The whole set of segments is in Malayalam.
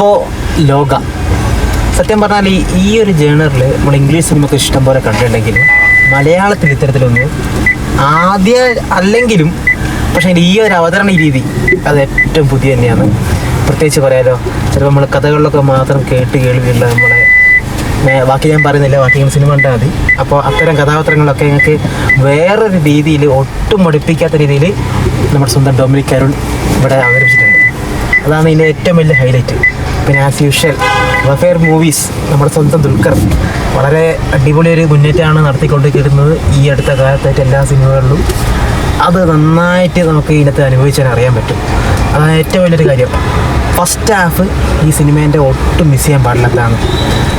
അപ്പോൾ ലോക. സത്യം പറഞ്ഞാൽ ഈ ഒരു ജേണറിൽ നമ്മൾ ഇംഗ്ലീഷ് സിനിമക്ക് ഇഷ്ടം പോലെ കണ്ടിട്ടുണ്ടെങ്കിൽ മലയാളത്തിൽ ഇത്തരത്തിലൊന്നും ആദ്യ അല്ലെങ്കിലും പക്ഷേ ഈ ഒരു അവതരണ രീതി അത് ഏറ്റവും പുതിയ തന്നെയാണ്. പ്രത്യേകിച്ച് പറയാലോ ചിലപ്പോൾ നമ്മൾ കഥകളിലൊക്കെ മാത്രം കേട്ട് കേൾവിയുള്ള നമ്മളെ ബാക്കി ഞാൻ പറയുന്നില്ല ബാക്കി ഞാൻ സിനിമ കണ്ടാൽ മതി. അപ്പോൾ അത്തരം കഥാപാത്രങ്ങളൊക്കെ ഞങ്ങൾക്ക് വേറൊരു രീതിയിൽ ഒട്ടും മടുപ്പിക്കാത്ത രീതിയിൽ നമ്മുടെ സ്വന്തം ഡൊമിനിക് അരുൺ ഇവിടെ അവതരിപ്പിച്ചിട്ടുണ്ട്. അതാണ് ഇതിന്റെ ഏറ്റവും വലിയ ഹൈലൈറ്റ് പിന്നെ ആസ് യൂഷ്വൽ വഫെയർ മൂവീസ് നമ്മുടെ സ്വന്തം ദുൽഖർ. വളരെ അടിപൊളി ഒരു മുന്നേറ്റമാണ് നടത്തിക്കൊണ്ടിരിക്കുന്നത് ഈ അടുത്ത കാലത്തായിട്ട് എല്ലാ സിനിമകളിലും. അത് നന്നായിട്ട് നമുക്ക് ഇതിനകത്ത് അനുഭവിച്ചാൽ അറിയാൻ പറ്റും. അതാണ് ഏറ്റവും വലിയൊരു കാര്യം. ഫസ്റ്റ് ഹാഫ് ഈ സിനിമേന്റെ ഒട്ടും മിസ് ചെയ്യാൻ പാടില്ലാത്തതാണ്.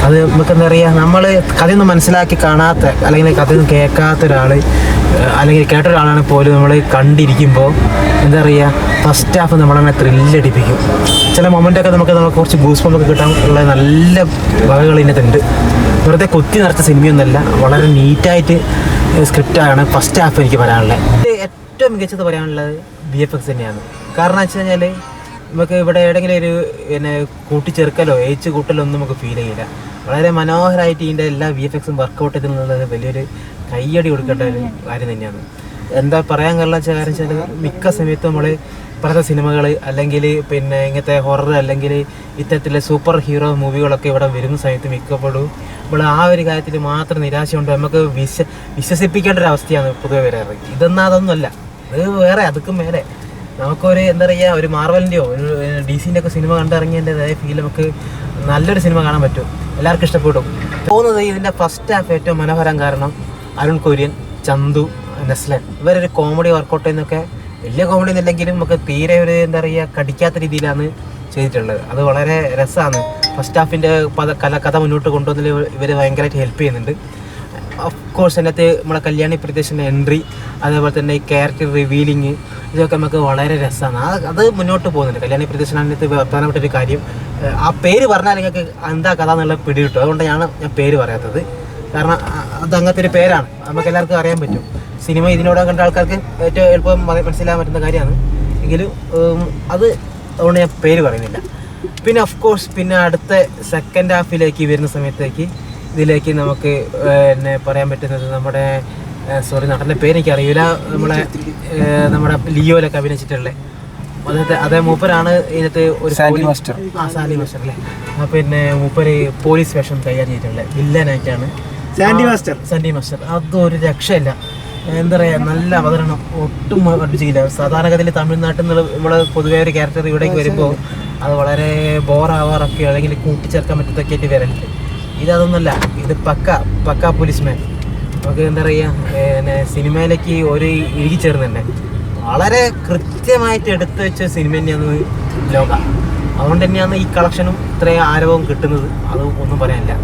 അത് നമുക്ക് എന്താ പറയുക നമ്മൾ കഥയൊന്നും മനസ്സിലാക്കി കാണാത്ത അല്ലെങ്കിൽ കഥയൊന്നും കേൾക്കാത്ത ഒരാൾ അല്ലെങ്കിൽ കേട്ട ഒരാളാണ് പോലും നമ്മൾ കണ്ടിരിക്കുമ്പോൾ എന്താ പറയുക ഫസ്റ്റ് ഹാഫ് നമ്മളങ്ങനെ ത്രില്ലടിപ്പിക്കും ചില മൊമെന്റൊക്കെ നമുക്ക് നമുക്ക് കുറച്ച് ഗൂസ് ഒക്കെ കിട്ടാൻ ഉള്ള നല്ല വകകൾ ഇതിനകത്തുണ്ട്. വെറുതെ കൊത്തി നിറച്ച സിനിമയൊന്നുമല്ല വളരെ നീറ്റായിട്ട് സ്ക്രിപ്റ്റാണ് ഫസ്റ്റ് ഹാഫ് എനിക്ക് പറയാനുള്ളത്. ഏറ്റവും മികച്ചത് പറയാനുള്ളത് ബി എഫ് എക്സ് തന്നെയാണ്. കാരണം വെച്ച് കഴിഞ്ഞാൽ നമുക്ക് ഇവിടെ ഏതെങ്കിലും ഒരു പിന്നെ കൂട്ടിച്ചേർക്കലോ ഏച്ച് കൂട്ടലോ ഒന്നും നമുക്ക് ഫീൽ ചെയ്യില്ല. വളരെ മനോഹരമായിട്ട് ഇതിന്റെ എല്ലാ വി എഫ് എക്സും വർക്കൗട്ട് ചെയ്തെന്നുള്ളത് വലിയൊരു കയ്യടി കൊടുക്കേണ്ട ഒരു കാര്യം തന്നെയാണ്. എന്താ പറയാൻ കാരണം വെച്ചാൽ കാര്യം വെച്ചാൽ മിക്ക സമയത്തും നമ്മൾ ഇപ്പോഴത്തെ സിനിമകൾ അല്ലെങ്കിൽ പിന്നെ ഇങ്ങനത്തെ ഹൊറർ അല്ലെങ്കിൽ ഇത്തരത്തിലെ സൂപ്പർ ഹീറോ മൂവികളൊക്കെ ഇവിടെ വരുന്ന സമയത്ത് മിക്കപ്പോഴും നമ്മൾ ആ ഒരു കാര്യത്തിൽ മാത്രം നിരാശയുണ്ട്. നമുക്ക് വിശ്വ വിശ്വസിപ്പിക്കേണ്ട ഒരു അവസ്ഥയാണ് പൊതുവെ വരാറ്. ഇതെന്നാ അതൊന്നുമല്ല. ഇത് വേറെ അതുക്കും മേലെ. നമുക്കൊരു എന്താ പറയുക ഒരു മാർവലിന്റെയോ ഒരു ഡി സിന്റെ ഒക്കെ സിനിമ കണ്ടിറങ്ങിയതിന്റെതായ ഫീൽ നമുക്ക് നല്ലൊരു സിനിമ കാണാൻ പറ്റും. എല്ലാവർക്കും ഇഷ്ടപ്പെടും. തോന്നുന്നത് ഇതിന്റെ ഫസ്റ്റ് ഹാഫ് ഏറ്റവും മനോഹരം കാരണം അരുൺ കുര്യൻ ചന്തു നെസ്ലൻ ഇവരൊരു കോമഡി വർക്കൗട്ട് എന്നൊക്കെ വലിയ കോമഡി ഒന്നുമില്ലെങ്കിലും നമുക്ക് തീരെ ഒരു എന്താ പറയുക കടിക്കാത്ത രീതിയിലാണ് ചെയ്തിട്ടുള്ളത്. അത് വളരെ രസമാണ്. ഫസ്റ്റ് ഹാഫിന്റെ കല കഥ മുന്നോട്ട് കൊണ്ടുവന്നതിൽ ഇവർ ഭയങ്കരമായിട്ട് ഹെൽപ്പ് ചെയ്യുന്നുണ്ട്. ഓഫ് കോഴ്സ് അതിനകത്ത് നമ്മുടെ കല്യാണി പ്രദേശിന്റെ എൻട്രി അതേപോലെ തന്നെ ഈ ക്യാരക്ടർ റിവീലിങ് ഇതൊക്കെ നമുക്ക് വളരെ രസമാണ്. അത് മുന്നോട്ട് പോകുന്നുണ്ട്. കല്യാണി പ്രദേശിനാണ് ഇതിനകത്ത് പ്രധാനപ്പെട്ട ഒരു കാര്യം ആ പേര് പറഞ്ഞാൽ നിങ്ങൾക്ക് എന്താ കഥ എന്നുള്ള പിടി കിട്ടും. അതുകൊണ്ടാണ് ഞാൻ പേര് പറയാത്തത്. കാരണം അത് അങ്ങനത്തെ ഒരു പേരാണ്. നമുക്ക് എല്ലാവർക്കും അറിയാൻ പറ്റും. സിനിമ ഇതിനോട് കണ്ട ആൾക്കാർക്ക് ഏറ്റവും എളുപ്പം മനസ്സിലാൻ പറ്റുന്ന കാര്യമാണ്. എങ്കിലും അത് അതുകൊണ്ട് ഞാൻ പേര് പറയുന്നില്ല. പിന്നെ ഓഫ് കോഴ്സ് പിന്നെ അടുത്ത സെക്കൻഡ് ഹാഫിലേക്ക് വരുന്ന സമയത്തേക്ക് ഇതിലേക്ക് നമുക്ക് എന്നെ പറയാൻ പറ്റുന്നത് നമ്മുടെ സോറി നടന്റെ പേര് എനിക്ക് അറിയില്ല നമ്മളെ നമ്മുടെ ലിയോയിലൊക്കെ അഭിനയിച്ചിട്ടുള്ളത് അതായത് അതേ മൂപ്പരാണ് ഇതിനകത്ത് ഒരു സാലി മാസ്റ്റർ. ആ സാലി മാസ്റ്റർ അല്ലേ? ആ പിന്നെ മൂപ്പര് പോലീസ് വേഷം കൈകാര്യം ചെയ്തിട്ടുള്ളത് വില്ലനായിട്ടാണ് സാൻഡി മാസ്റ്റർ. സാൻഡി മാസ്റ്റർ അതൊരു രക്ഷയില്ല. എന്താ പറയുക നല്ല അവതരണം ഒട്ടും പഠിപ്പിച്ചില്ല സാധാരണഗതിയിൽ തമിഴ്നാട്ടിൽ നിന്ന് നമ്മൾ പൊതുവെ ഒരു ക്യാരക്ടർ ഇവിടേക്ക് വരുമ്പോൾ അത് വളരെ ബോറാവാറൊക്കെ അല്ലെങ്കിൽ കൂട്ടിച്ചേർക്കാൻ പറ്റത്തൊക്കെ ആയിട്ട് വരലുണ്ട്. ഇതൊന്നുമല്ല ഇത് പക്ക പക്ക പോലീസ്മാൻ നമുക്ക് എന്താ പറയുക പിന്നെ സിനിമയിലേക്ക് ഒരു ഇഴുകി ചേർന്നുണ്ട് വളരെ കൃത്യമായിട്ട് എടുത്തു വെച്ച സിനിമ തന്നെയാണ് ലോക. അതുകൊണ്ട് തന്നെയാണ് ഈ കളക്ഷനും ഇത്രയും ആരവവും കിട്ടുന്നത്. അത് ഒന്നും പറയാനില്ല.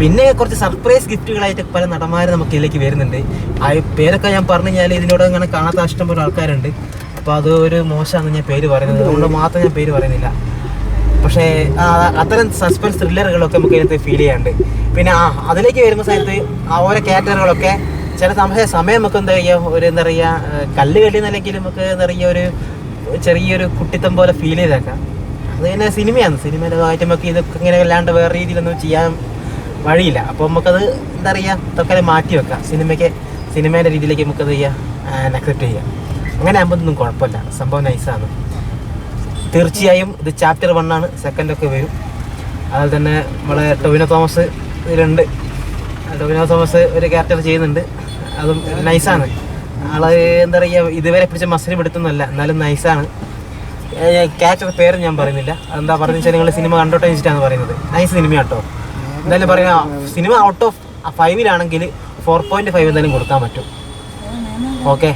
പിന്നെ കുറച്ച് സർപ്രൈസ് ഗിഫ്റ്റുകളായിട്ട് പല നടന്മാർ നമുക്ക് ഇതിലേക്ക് വരുന്നുണ്ട്. ആ പേരൊക്കെ ഞാൻ പറഞ്ഞു കഴിഞ്ഞാൽ ഇതിനോട് അങ്ങനെ കാണാത്ത ഇഷ്ടം പോലെ ആൾക്കാരുണ്ട്. അപ്പോൾ അത് ഒരു മോശമാണെന്ന് ഞാൻ പേര് പറയുന്നത് അതുകൊണ്ട് മാത്രം ഞാൻ പേര് പറയുന്നില്ല. പക്ഷേ അത്തരം സസ്പെൻസ് ത്രില്ലറുകളൊക്കെ നമുക്ക് ഇതിനകത്ത് ഫീൽ ചെയ്യാണ്ട് പിന്നെ ആ അതിലേക്ക് വരുന്ന സമയത്ത് ആ ഓരോ ക്യാരക്ടറുകളൊക്കെ ചില സമയം സമയം നമുക്ക് എന്താ പറയുക ഒരു എന്താ പറയുക കല്ല് കല്ല് നിലയ്ക്ക് നമുക്ക് എന്താ പറയുക ഒരു ചെറിയൊരു കുട്ടിത്തം പോലെ ഫീൽ ചെയ്തേക്കാം. അത് തന്നെ സിനിമയാണ്. സിനിമയുടെ ഭാഗമായിട്ട് നമുക്ക് ഇതൊക്കെ ഇങ്ങനെ അല്ലാണ്ട് വേറെ രീതിയിലൊന്നും ചെയ്യാൻ വഴിയില്ല. അപ്പോൾ നമുക്കത് എന്താ പറയുക ഇതൊക്കെ മാറ്റി വെക്കാം. സിനിമയ്ക്ക് സിനിമേന്റെ രീതിയിലേക്ക് നമുക്കത് ചെയ്യാം അക്സെപ്റ്റ് ചെയ്യാം. അങ്ങനെ ആകുമ്പോൾ ഒന്നും കുഴപ്പമില്ല. സംഭവം നൈസാണ് തീർച്ചയായും ഇത് ചാപ്റ്റർ വൺ ആണ്. സെക്കൻഡ് ഒക്കെ വരും. അതുപോലെ തന്നെ നമ്മളെ ടൊവിനോ തോമസ് ഇതിലുണ്ട്. ടൊവിനോ തോമസ് ഒരു ക്യാരക്ടർ ചെയ്യുന്നുണ്ട്. അതും നൈസാണ് ആൾ എന്താ പറയുക ഇതുവരെ പിടിച്ച മസിൽ പിടുത്തുന്നല്ല എന്നാലും നൈസാണ് ക്യാരക്ടർ പേര് ഞാൻ പറയുന്നില്ല. എന്താ പറഞ്ഞു വെച്ചാൽ നിങ്ങൾ സിനിമ കണ്ടോട്ടെ വെച്ചിട്ടാണ് പറയുന്നത്. നൈസ് സിനിമ കേട്ടോ എന്തായാലും പറയാം സിനിമ ഔട്ട് ഓഫ് ഫൈവിലാണെങ്കിൽ ഫോർ പോയിന്റ് ഫൈവ് എന്തായാലും കൊടുക്കാൻ പറ്റും. ഓക്കെ